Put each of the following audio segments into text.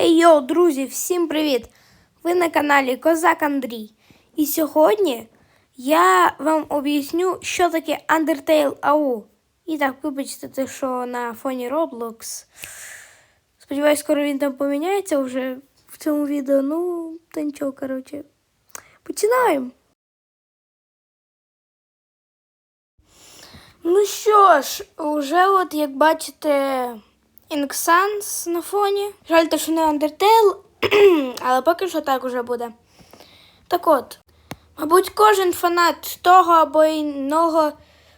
Ей йоу, друзі, всім привіт! Ви на каналі Козак Андрій. І сьогодні я вам об'ясню, що таке Undertale AU. І так, вибачте, те, що на фоні Roblox. Сподіваюсь, скоро він там поміняється вже в цьому відео. Ну, та нічого, коротше. Починаємо. Ну що ж, уже от як бачите, Інксанс на фоні. Жаль, те, що не Undertale, але поки що так уже буде. Так от, мабуть, кожен фанат того або іного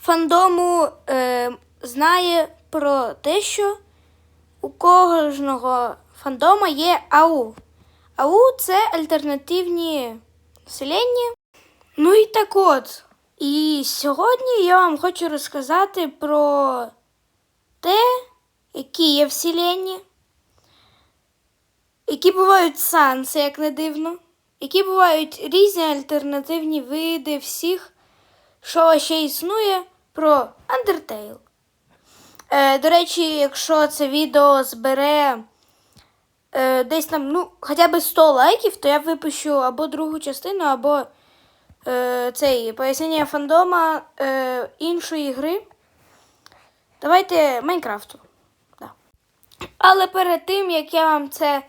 фандому е, знає про те, що у кожного фандома є АУ. АУ це альтернативні вселенні. Ну і так от. І сьогодні я вам хочу розказати про те, які є вселенні, які бувають санси, як не дивно, які бувають різні альтернативні види всіх, що ще існує про Undertale. Е, До речі, якщо це відео збере е, десь там, ну, хоча б 100 лайків, то я випущу або другу частину, або е, цей пояснення фандома е, іншої гри. Давайте Майнкрафту. Але перед тим, як я вам це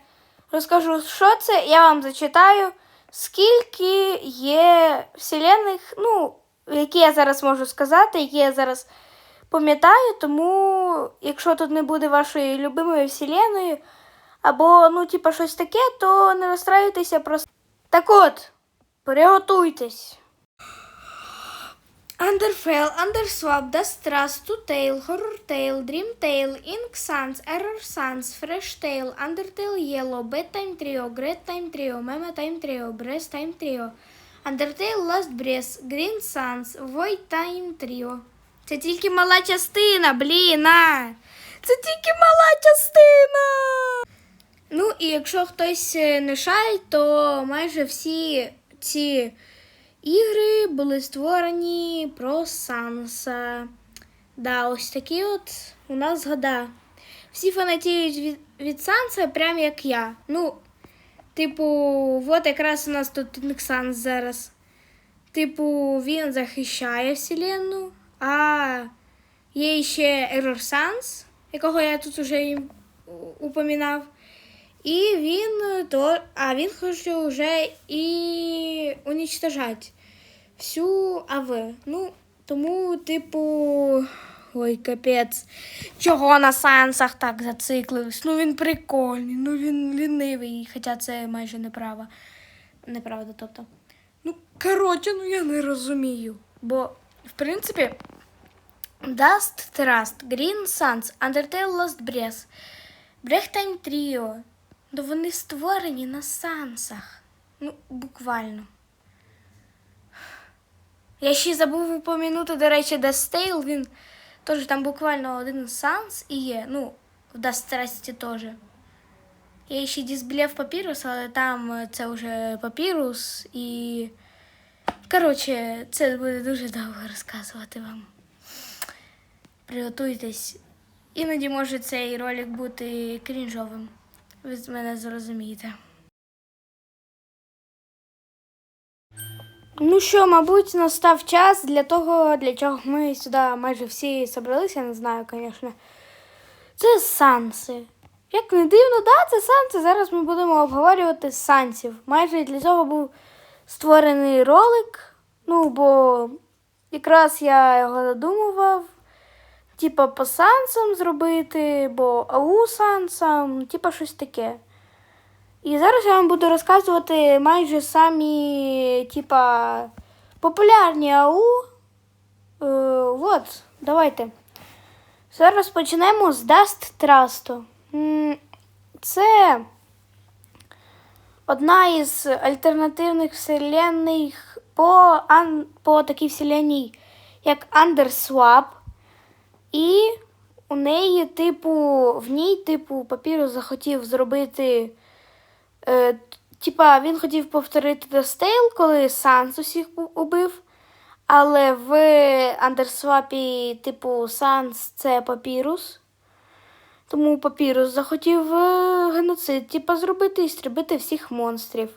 розкажу, що це, я вам зачитаю, скільки є вселених, ну, які я зараз можу сказати, які я зараз пам'ятаю, тому якщо тут не буде вашої любимої вселеної, або, ну, типа, щось таке, то не розстраюйтеся просто. Так от, приготуйтесь. Underfell, Underswap, Dust Trust, Two Tail, Horror Tail, Dream Tail, Ink Sans, Error Sans, Fresh Tail, Undertale Yellow, Bedtime Trio, Great Time Trio, Meme Time Trio, Breast Time Trio, Undertale Last Breath, Green Sans, Void Time Trio. Це тільки мала частина, блін, а! Це тільки мала частина. Ну, і якщо хтось е, не шарить, то майже всі ці ігри були створені про Санса. Да, ось такі от у нас года. Всі фанатіють від, від Санса, прям як я. Ну, типу, от якраз у нас тут Нексанс зараз. Типу, він захищає Вселенну, а є ще Error Sans, якого я тут уже їм упомінав. І він то, а він хоче вже і уничтожати всю АВ. Ну, тому, типу, ой, капець. Чого на сеансах так зациклився? Ну він прикольний, ну він лінивий, хоча це майже неправда. Неправда, тобто. Ну, коротше, ну я не розумію. Бо, в принципі, Dust Trust, Green Suns, Undertale Lost Breath, Time Trio. Ну вони створені на сансах. Ну, буквально. Я ще забув упомянути, до речі, Dustale, він теж там буквально один санс і є. Ну, в Дастрасті теж. Я ще дізблів папірус, але там е, це вже папірус і. Коротше, це буде дуже довго розказувати вам. Приготуйтесь. Іноді може цей ролик бути крінжовим. Ви з мене зрозумієте. Ну що, мабуть, настав час для того, для чого ми сюди майже всі зібралися, я не знаю, звісно. Це санси. Як не дивно, да, це санси. Зараз ми будемо обговорювати сансів. Майже для цього був створений ролик. Ну, бо якраз я його задумував. Типа по сансам зробити, бо ау сансам, типа щось таке. І зараз я вам буду розказувати майже самі, типа, популярні ау. Е, от, давайте. Зараз почнемо з Dust Trust. Це одна із альтернативних вселенних по, по такій вселенній, як Underswap. І у неї, типу, в ній, типу, папірус захотів зробити. Е, Типа, він хотів повторити Достейл, коли Санс усіх убив. Але в Андерсвапі, типу, Санс це папірус. Тому папірус захотів е, геноцид, типа зробити і стрибити всіх монстрів.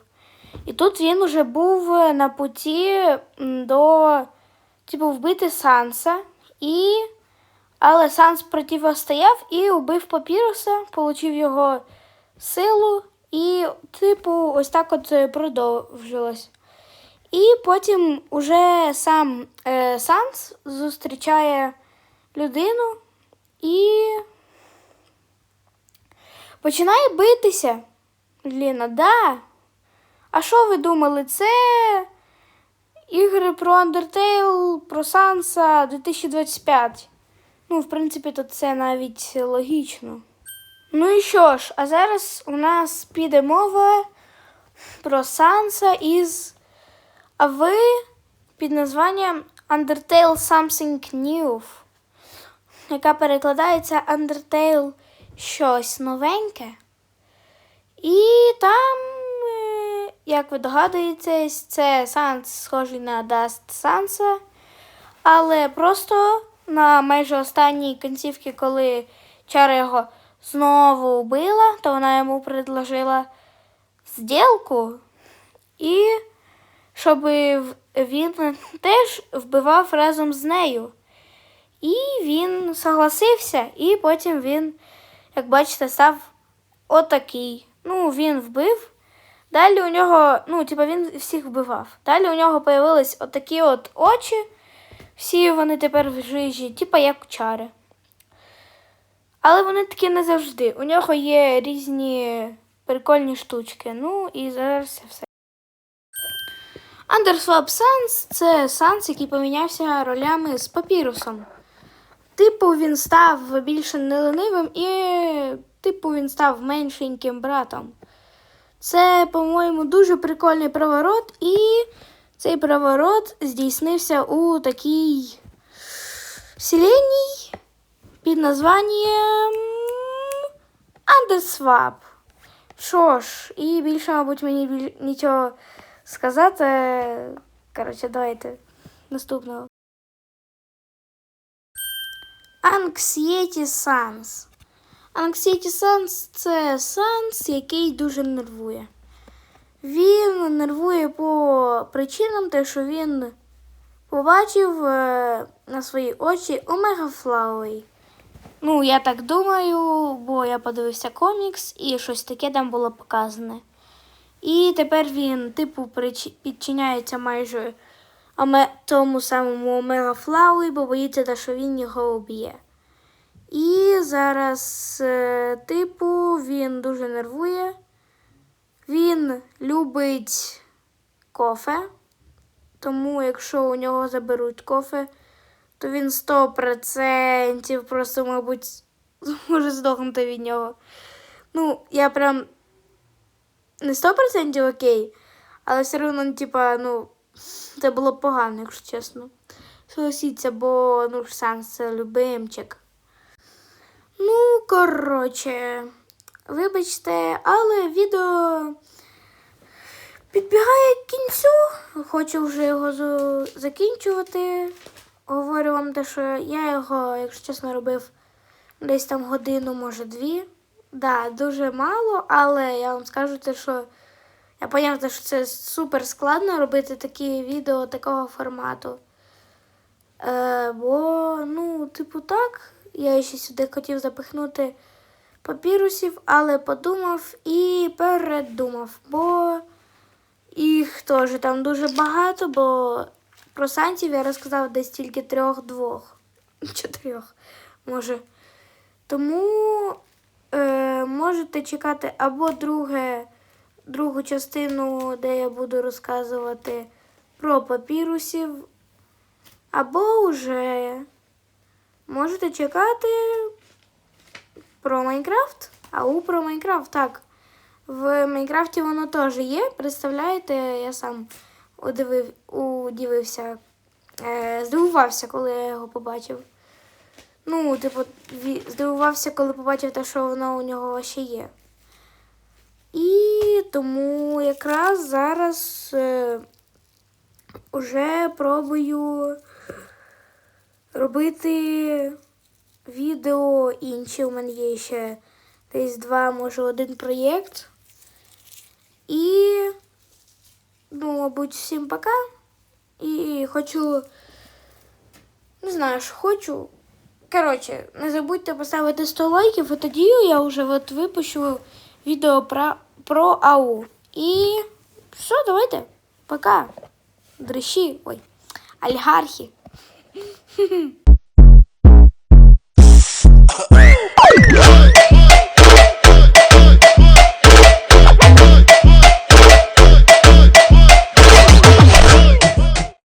І тут він уже був е, на путі до, типу, вбити Санса. І... Але Санс противостояв і убив папіруса, отримав його силу, і, типу, ось так от е, продовжилось. І потім уже сам е, Санс зустрічає людину і починає битися. Ліна, да. А що ви думали? Це ігри про Undertale, про Санса 2025. Ну, в принципі, то це навіть логічно. Ну і що ж, а зараз у нас піде мова про Санса із АВ під названням Undertale Something New, яка перекладається Undertale щось новеньке. І там, е, як ви догадуєтесь, це Санс схожий на Даст Санса, але просто на майже останній кінцівці, коли Чара його знову вбила, то вона йому предложила зділку, і щоб він теж вбивав разом з нею. І він согласився, і потім він, як бачите, став отакий. Ну, він вбив. Далі у нього, ну, типу, він всіх вбивав. Далі у нього появились отакі от очі. Всі вони тепер в жижі, типа як чари. Але вони такі не завжди. У нього є різні прикольні штучки. Ну і зараз все. Underswap Sans це Санс, який помінявся ролями з папірусом. Типу, він став більше неленивим і, типу, він став меншеньким братом. Це, по-моєму, дуже прикольний приворот, і цей приворот здійснився у такій вселенній під названням Underswap. Що ж, і більше, мабуть, мені нічого сказати. Коротше, давайте наступного. Anxiety Sans. Anxiety Sans – це Санс, який дуже нервує. Він нервує по причинам, те, що він побачив е, на свої очі Омега Флауей. Ну, я так думаю, бо я подивився комікс і щось таке там було показане. І тепер він, типу, підчиняється майже тому самому Омега бо боїться, що він його уб'є. І зараз, е, типу, він дуже нервує. Він любить кофе, тому якщо у нього заберуть кофе, то він 100% просто, мабуть, може здохнути від нього. Ну, я прям не 100% окей, але все одно, типа, ну, це було погано, якщо чесно. Согласіться, бо ну, Санс це любимчик. Ну, коротше, вибачте, але відео підбігає к кінцю. Хочу вже його закінчувати. Говорю вам те, що я його, якщо чесно, робив десь там годину, може дві. Да, дуже мало, але я вам скажу те, що я поняв, те, що це супер складно робити такі відео такого формату. Е, бо, ну, типу, так, я ще сюди хотів запихнути папірусів, але подумав і передумав, бо їх теж там дуже багато, бо про сантів я розказав десь тільки трьох-двох, чотирьох, може. Тому е, можете чекати або друге, другу частину, де я буду розказувати про папірусів, або вже можете чекати про Майнкрафт. Ау про Майнкрафт, так. В Майнкрафті воно теж є. Представляєте, я сам удивив, удивився, е, здивувався, коли я його побачив. Ну, типу, здивувався, коли побачив те, що воно у нього ще є. І тому якраз зараз е, уже пробую робити відео інші. У мене є ще десь два, може, один проєкт. І, Ну, будь всім пока. І хочу, не знаю, що хочу. Коротше, не забудьте поставити 100 лайків, і тоді я вже от випущу відео про, про АУ. І все, давайте. Пока. Дрищі. Ой. Олігархи.